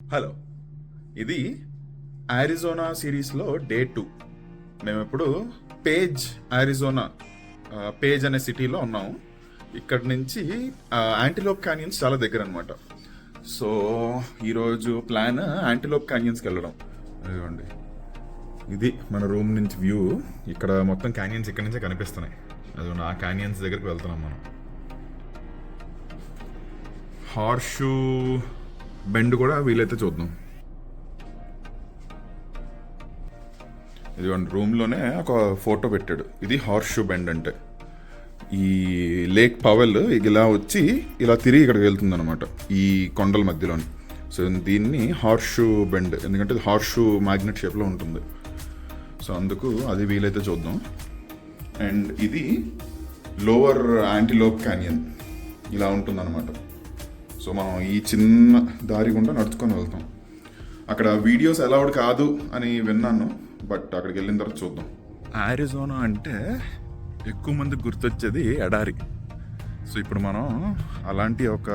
Hello. ఇది Arizona సిరీస్లో day two. మేము ఇప్పుడు పేజ్ ఆరిజోనా పేజ్ అనే సిటీలో ఉన్నాము. ఇక్కడ నుంచి ఆ, యాంటిలోప్ క్యానియన్స్ చాలా దగ్గర అనమాట సో ఈరోజు ప్లాన్ యాంటిలోప్ క్యానియన్స్కి వెళ్ళడం ఇదిగోండి. ఇది మన రూమ్ నుంచి వ్యూ. ఇక్కడ మొత్తం క్యానియన్స్ ఇక్కడ నుంచే కనిపిస్తున్నాయి. అది ఆ క్యానియన్స్ దగ్గరికి వెళ్తున్నాం మనం. హార్షూ బెండ్ కూడా వీలైతే చూద్దాం. ఇదిగోండి రూమ్లోనే ఒక ఫోటో పెట్టాడు. ఇది హార్స్ షూ బెండ్ అంటే. ఈ లేక్ పవెల్ ఇలా వచ్చి ఇలా తిరిగి ఇక్కడికి వెళ్తుంది అనమాట ఈ కొండల మధ్యలోని. సో దీన్ని హార్స్ షూ బెండ్ ఎందుకంటే ఇది హార్స్ షూ మ్యాగ్నెట్ షేప్లో ఉంటుంది. సో అందుకు అది వీలైతే చూద్దాం. అండ్ ఇది లోవర్ యాంటీలోప్ క్యానియన్. ఇలా ఉంటుందన్నమాట. సో మనం ఈ చిన్న దారి గుండా నడుచుకొని వెళ్తాం. అక్కడ వీడియోస్ అలౌడ్ కాదు అని విన్నాను బట్ అక్కడికి వెళ్ళిన తర్వాత చూద్దాం. ఆరిజోనా అంటే ఎక్కువ మంది గుర్తొచ్చేది ఎడారి. సో ఇప్పుడు మనం అలాంటి ఒక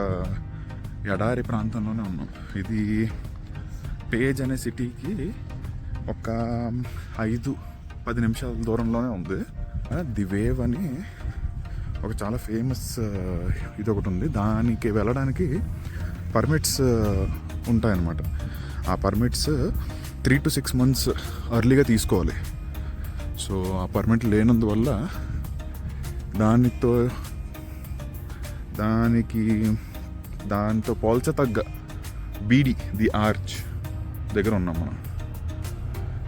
ఎడారి ప్రాంతంలోనే ఉన్నాం. ఇది పేజ్ అనే సిటీకి ఒక ఐదు పది నిమిషాల దూరంలోనే ఉంది. ది వేవ్ అని ఒక చాలా ఫేమస్ ఇది ఒకటి ఉంది దానికి వెళ్ళడానికి పర్మిట్స్ ఉంటాయన్నమాట. ఆ permits three to six months అర్లీగా తీసుకోవాలి. సో ఆ పర్మిట్ లేనందువల్ల దానితో దానికి దాంతో పోల్చతగ్గ బీడి ది ఆర్చ్ దగ్గర ఉన్నాం మనం.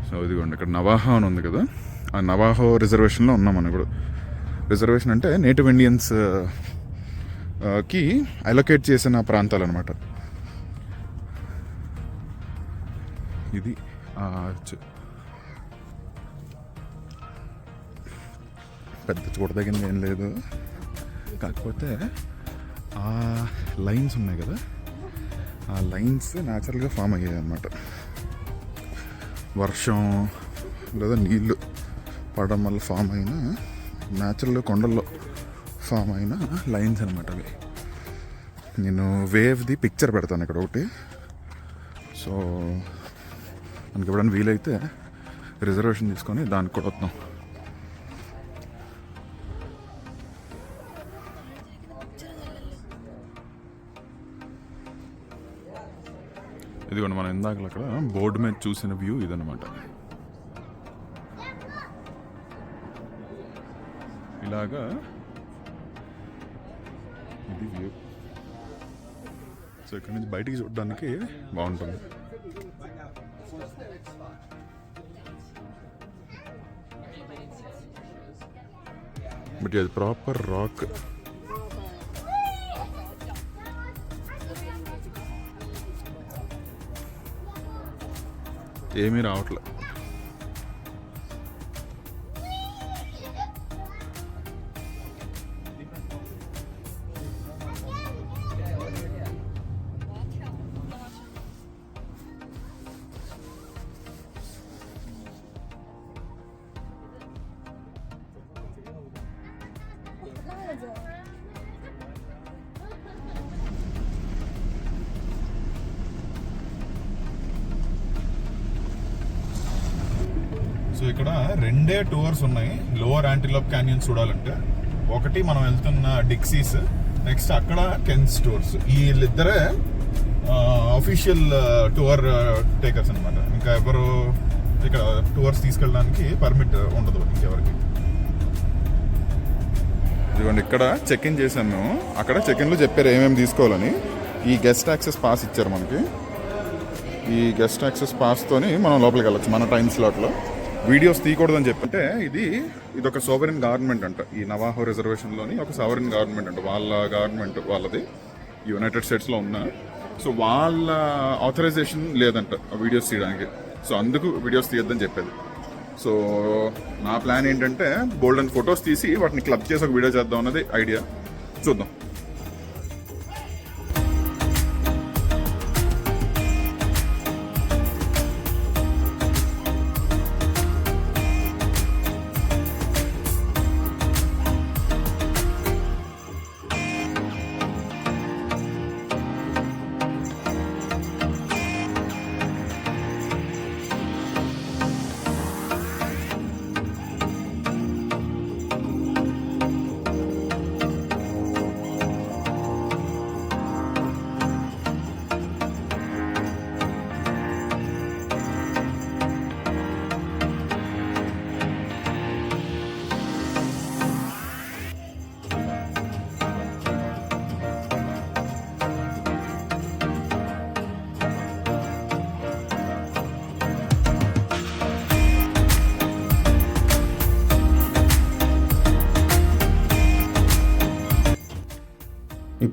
సో ఇదిగోండి ఇక్కడ నవాహా అని ఉంది కదా. ఆ నవాహో రిజర్వేషన్లో ఉన్నాం మనం ఇప్పుడు. రిజర్వేషన్ అంటే నేటివ్ ఇండియన్స్కి అలొకేట్ చేసిన ప్రాంతాలు అనమాట ఇది పెద్ద చూడదగింది ఏం లేదు. కాకపోతే ఆ లైన్స్ ఉన్నాయి కదా? ఆ లైన్స్ న్యాచురల్గా ఫామ్ అయ్యాయి అన్నమాట వర్షం లేదా నీళ్ళు పడడం వల్ల ఫామ్ అయిన న్యాచురల్ కొండల్లో ఫామ్ అయిన లైన్స్ అనమాట అవి. నేను వేవ్ది పిక్చర్ పెడతాను ఇక్కడ ఒకటి. సో మనకి ఎప్పుడైనా వీలైతే రిజర్వేషన్ తీసుకొని దానికి కూడా వద్దాం. ఇదిగోండి మనం ఇందాక అక్కడ బోర్డు మీద చూసిన వ్యూ ఇదనమాట ఇలాగా. ఇది వ్యూ. సో ఇక్కడ నుంచి బయటికి చూడడానికి బాగుంటుంది. బట్ అది ప్రాపర్ రాక్. ఏమీ రావట్లేదు సో ఇక్కడ రెండే టూర్స్ ఉన్నాయి. లోవర్ యాంటిలోప్ క్యానియన్ చూడాలంటే. ఒకటి మనం వెళ్తున్న డిక్సీస్ నెక్స్ట్ అక్కడ కెన్స్ టూర్స్ వీళ్ళిద్దరే అఫీషియల్ టూర్ టేకర్స్ అనమాట ఇంకా ఎవరు ఇక్కడ టూర్స్ తీసుకెళ్ళడానికి పర్మిట్ ఉండదు ఇంకెవరికి. ఇదిగోండి ఇక్కడ చెక్ ఇన్ చేసాం మేము. అక్కడ చెక్ ఇన్లో చెప్పారు ఏమేమి తీసుకోవాలని. ఈ గెస్ట్ యాక్సెస్ పాస్ ఇచ్చారు మనకి. ఈ గెస్ట్ యాక్సెస్ పాస్తోని మనం లోపలికి వెళ్ళొచ్చు మన టైం స్లాట్లో వీడియోస్ తీయకూడదని చెప్పంటే ఇది ఇది ఒక సోవరెన్ గవర్నమెంట్ అంట. ఈ నవాహో రిజర్వేషన్లోని ఒక సోవరెన్ గవర్నమెంట్ అంట. వాళ్ళ గవర్నమెంట్ వాళ్ళది. యునైటెడ్ స్టేట్స్లో ఉన్న. సో వాళ్ళ ఆథరైజేషన్ లేదంట వీడియోస్ తీయడానికి. సో అందుకు వీడియోస్ తీయొద్దని చెప్పేది. సో నా ప్లాన్ ఏంటంటే గోల్డెన్ ఫొటోస్ తీసి వాటిని క్లబ్ చేసి ఒక వీడియో చేద్దాం అన్నది ఐడియా. చూద్దాం.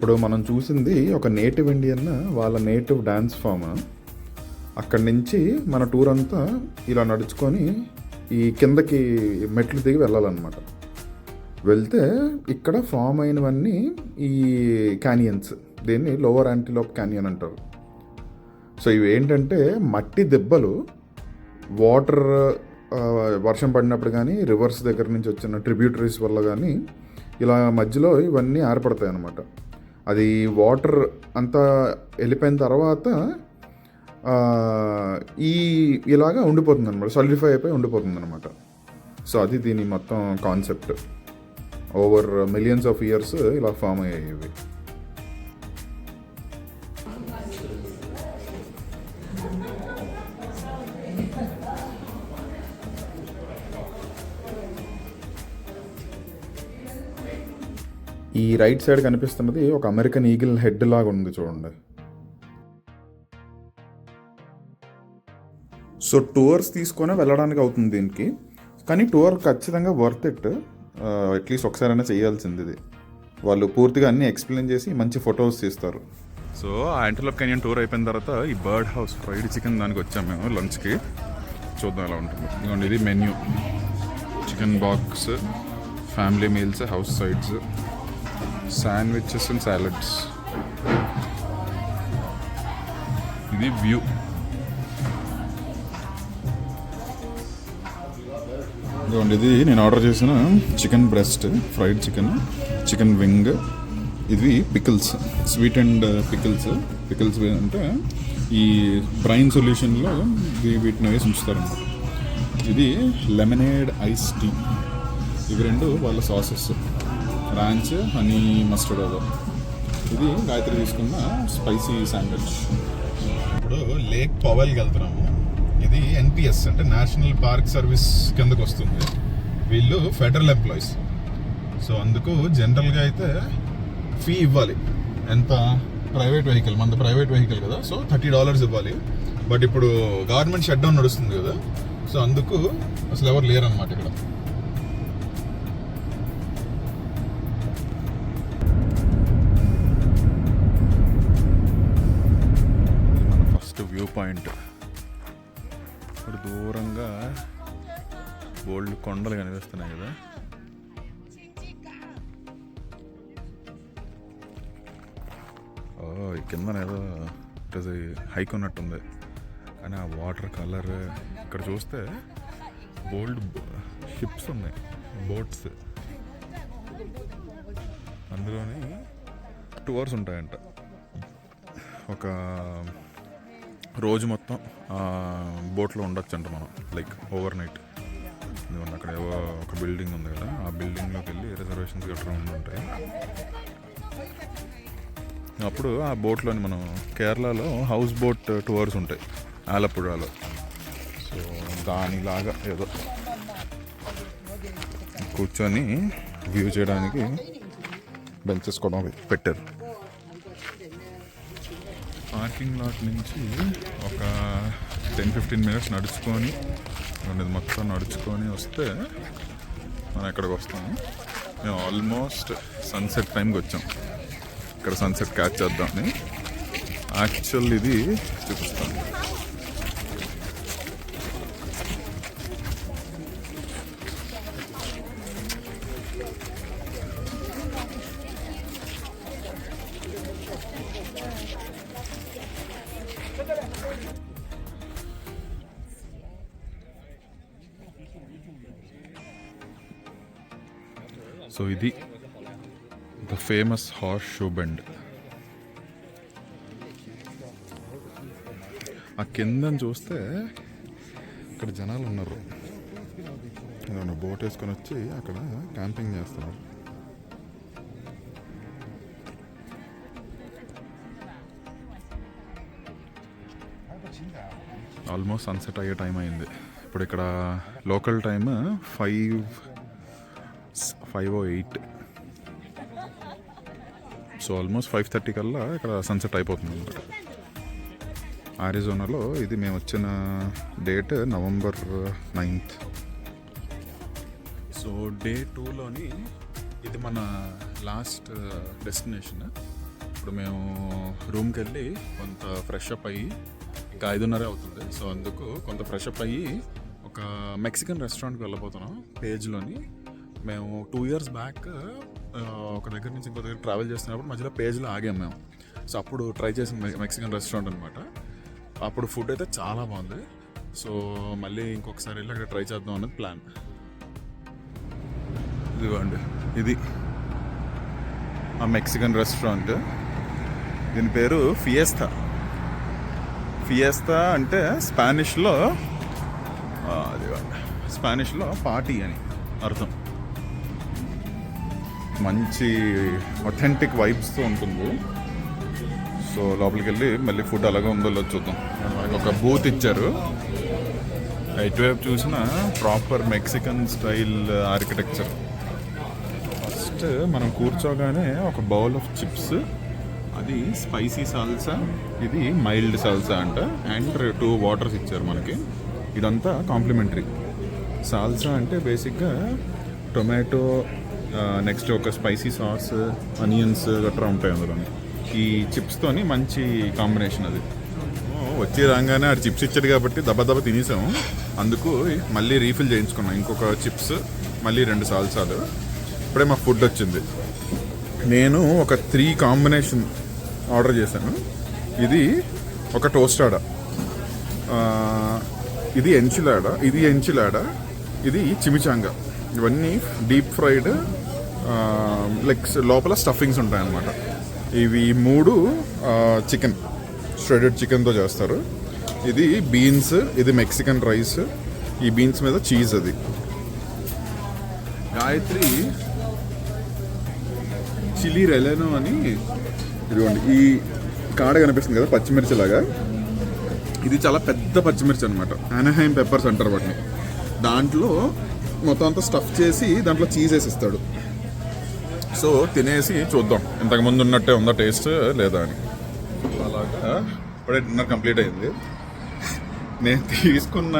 ఇప్పుడు మనం చూసింది ఒక నేటివ్ ఇండియన్ వాళ్ళ నేటివ్ డ్యాన్స్ ఫామ్. అక్కడి నుంచి మన టూర్ అంతా ఇలా నడుచుకొని ఈ కిందకి మెట్లు దిగి వెళ్ళాలన్నమాట. వెళ్తే ఇక్కడ ఫామ్ అయినవన్నీ ఈ క్యానియన్స్. దీన్ని లోవర్ యాంటీలోప్ క్యానియన్ అంటారు. సో ఇవి ఏంటంటే మట్టి దెబ్బలు వాటర్ వర్షం పడినప్పుడు కానీ రివర్స్ దగ్గర నుంచి వచ్చిన ట్రిబ్యూటరీస్ వల్ల కానీ ఇలా మధ్యలో ఇవన్నీ ఏర్పడతాయి అన్నమాట అది వాటర్ అంతా వెళ్ళిపోయిన తర్వాత ఈ ఇలాగా ఉండిపోతుంది అనమాట సాలిడిఫై అయిపోయి ఉండిపోతుంది అనమాట సో అది దీని మొత్తం concept over millions of years ఇలా ఫామ్ అయ్యాయి ఇవి ఈ రైట్ సైడ్ కనిపిస్తున్నది ఒక అమెరికన్ ఈగిల్ హెడ్ లాగా ఉంది చూడండి. సో టూర్స్ తీసుకొని వెళ్ళడానికి అవుతుంది దీనికి. కానీ టూర్ ఖచ్చితంగా వర్త్ ఇట్ అట్లీస్ట్ ఒకసారైనా చేయాల్సింది ఇది. వాళ్ళు పూర్తిగా అన్ని ఎక్స్ప్లెయిన్ చేసి మంచి ఫొటోస్ తీస్తారు. సో యాంటలోప్ కెనియన్ టూర్ అయిపోయిన తర్వాత ఈ బర్డ్ హౌస్ ఫ్రైడ్ చికెన్ దానికి వచ్చాము మేము లంచ్కి చూద్దాం ఎలా ఉంటుంది. ఇదిగోండి ఇది menu chicken box family meals house sides sandwiches and salads ఇది వ్యూ. ఇదిగోండి ఇది నేను ఆర్డర్ చేసిన chicken breast fried chicken chicken wing ఇది pickles sweet and pickles pickles అంటే ఈ బ్రైన్ సొల్యూషన్లో వీటిని వేసి ఉంచుతారనమాట ఇది లెమనేడ్ ఐస్ టీ ఇవి రెండు వాళ్ళ సాసెస్ ర్యాంచ్ హనీ మస్టర్డ్ అదో ఇది గాయత్రి తీసుకున్న స్పైసీ శాండ్విచ్ ఇప్పుడు లేక్ పవల్కి వెళ్తున్నాము. ఇది ఎన్పిఎస్ అంటే నేషనల్ పార్క్ సర్వీస్ కిందకు వస్తుంది. వీళ్ళు ఫెడరల్ ఎంప్లాయీస్ సో అందుకు జనరల్గా అయితే ఫీ ఇవ్వాలి. ఎంత? ప్రైవేట్ వెహికల్ మనది ప్రైవేట్ వెహికల్ కదా. సో థర్టీ డాలర్స్ ఇవ్వాలి. బట్ ఇప్పుడు గవర్నమెంట్ షట్ డౌన్ నడుస్తుంది కదా. సో అందుకు అసలు ఎవరు లేరు అనమాట ఇక్కడ. కొండలు కనిపిస్తున్నాయి కదా. ఓ ఈ కింద ఏదో ఇట్ ఇస్ హైక్ ఉన్నట్టుంది. కానీ ఆ వాటర్ కలర్ ఇక్కడ చూస్తే బోల్డ్ షిప్స్ ఉన్నాయి బోట్స్. అందులోని టూ అవర్స్ ఉంటాయంట. ఒక రోజు మొత్తం బోట్లో ఉండొచ్చు అంట మనం లైక్ ఓవర్ నైట్. ఇదిగోండి అక్కడ ఏవో ఒక బిల్డింగ్ ఉంది కదా. ఆ బిల్డింగ్లోకి వెళ్ళి రిజర్వేషన్స్ గట్రా ఉంటాయి. అప్పుడు ఆ బోట్లోని మనం కేరళలో హౌస్ బోట్ టూర్స్ ఉంటాయి. ఆలప్పుడాలో సో దానిలాగా ఏదో కూర్చొని వ్యూ చేయడానికి బెంచెస్ కూడా పెట్టారు. పార్కింగ్ లాట్ నుంచి ఒక టెన్ ఫిఫ్టీన్ మినిట్స్ నడుచుకొని ఇది మొత్తం నడుచుకొని వస్తే మనం ఎక్కడికి వస్తాము మేము ఆల్మోస్ట్ సన్సెట్ టైంకి వచ్చాం. ఇక్కడ సన్సెట్ క్యాచ్ చేద్దామని. యాక్చువల్ ఇది చూపిస్తాను. సో ఇది the famous horse show bend ఆ కిందని చూస్తే ఇక్కడ జనాలు ఉన్నారు. ఏదన్నా బోట్ వేసుకొని వచ్చి అక్కడ క్యాంపింగ్ చేస్తున్నారు. ఆల్మోస్ట్ సన్సెట్ అయ్యే టైం అయింది. ఇప్పుడు ఇక్కడ local time five five o eight. So almost five thirty కల్లా ఇక్కడ సన్సెట్ అయిపోతుంది అనమాట ఆరిజోనాలో ఇది మేము వచ్చిన date November ninth. So day టూలోని ఇది మన లాస్ట్ డెస్టినేషన్. ఇప్పుడు మేము రూమ్కి వెళ్ళి కొంత ఫ్రెష్ అప్ అయ్యి ఇంకా ఐదున్నరే అవుతుంది. సో అందుకు కొంత ఫ్రెష్ అప్ అయ్యి ఒక మెక్సికన్ రెస్టారెంట్కి వెళ్ళబోతున్నాం. పేజ్లోని మేము టూ ఇయర్స్ బ్యాక్ ఒక దగ్గర నుంచి ఇంకో దగ్గర ట్రావెల్ చేస్తున్నప్పుడు మధ్యలో పేజ్లో ఆగాం మేము. సో అప్పుడు ట్రై చేసిన మెక్సికన్ రెస్టారెంట్ అనమాట అప్పుడు ఫుడ్ అయితే చాలా బాగుంది. సో మళ్ళీ ఇంకొకసారి వెళ్ళి అక్కడ ట్రై చేద్దాం అన్నది ప్లాన్ ఇదిగోండి ఇది ఆ మెక్సికన్ రెస్టారెంట్ దీని పేరు ఫియెస్తా ఫియెస్తా అంటే స్పానిష్లో అదిగోండి స్పానిష్లో పార్టీ అని అర్థం. మంచి ఒథెంటిక్ వైబ్స్తో ఉంటుంది. సో లోపలికి వెళ్ళి మళ్ళీ ఫుడ్ అలాగే ఉందో లేదో చూద్దాం. మనకి ఒక బూత్ ఇచ్చారు. ఎటువైపు చూసిన proper Mexican style architecture first మనం కూర్చోగానే ఒక బౌల్ ఆఫ్ చిప్స్ అది స్పైసీ సాల్సా ఇది మైల్డ్ సాల్సా అంట. అండ్ టూ వాటర్స్ ఇచ్చారు మనకి. ఇదంతా కాంప్లిమెంటరీ సాల్సా అంటే బేసిక్గా టొమాటో నెక్స్ట్ ఒక స్పైసీ సాస్ అనియన్స్ గట్రా ఉంటాయి అందులో. ఈ చిప్స్తోని మంచి కాంబినేషన్ అది. వచ్చే వచ్చి రాగానే ఆ చిప్స్ ఇచ్చాడు కాబట్టి దెబ్బ దెబ్బ తినేసాము. అందుకు మళ్ళీ రీఫిల్ చేయించుకున్నాం. ఇంకొక చిప్స్ మళ్ళీ రెండు సాల్సాలు ఇప్పుడే మా ఫుడ్ వచ్చింది. నేను ఒక త్రీ కాంబినేషన్ ఆర్డర్ చేశాను. ఇది ఒక టోస్ట్ ఆడ ఇది ఎంచిలాడ ఇది ఎంచిలాడ ఇది చిమిచాంగా ఇవన్నీ డీప్ ఫ్రైడ్ లైక్ లోపల స్టఫింగ్స్ ఉంటాయన్నమాట. ఇవి మూడు చికెన్ ష్రెడెడ్ చికెన్తో చేస్తారు. ఇది బీన్స్ ఇది మెక్సికన్ రైస్ ఈ బీన్స్ మీద చీజ్ అది. గాయత్రి చిల్లీ రెలెనో అని ఇదిగోండి ఈ కాడ కనిపిస్తుంది కదా పచ్చిమిర్చి లాగా ఇది చాలా పెద్ద పచ్చిమిర్చి అనమాట అనహైమ్ పెప్పర్స్ అంటారు వాటిని. దాంట్లో మొత్తం అంతా స్టఫ్ చేసి దాంట్లో చీజ్ వేసి ఇస్తాడు సో తినేసి చూద్దాం. ఇంతకు ముందు ఉన్నట్టే ఉందా టేస్ట్ లేదా అని. అలాగా? ఇప్పుడే డిన్నర్ కంప్లీట్ అయింది. నేను తీసుకున్న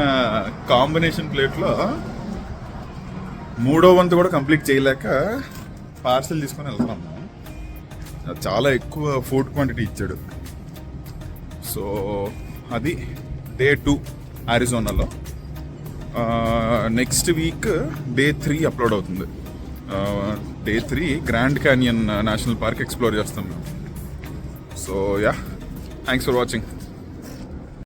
కాంబినేషన్ ప్లేట్లో మూడో వంతు కూడా కంప్లీట్ చేయలేక పార్సల్ తీసుకొని వెళ్తున్నాము చాలా ఎక్కువ ఫుడ్ క్వాంటిటీ ఇచ్చాడు. సో అది day two ఆరిజోనాలో next week day three upload అవుతుంది. Day three Grand Canyon National Park explore చేస్తున్నాం. So yeah thanks for watching.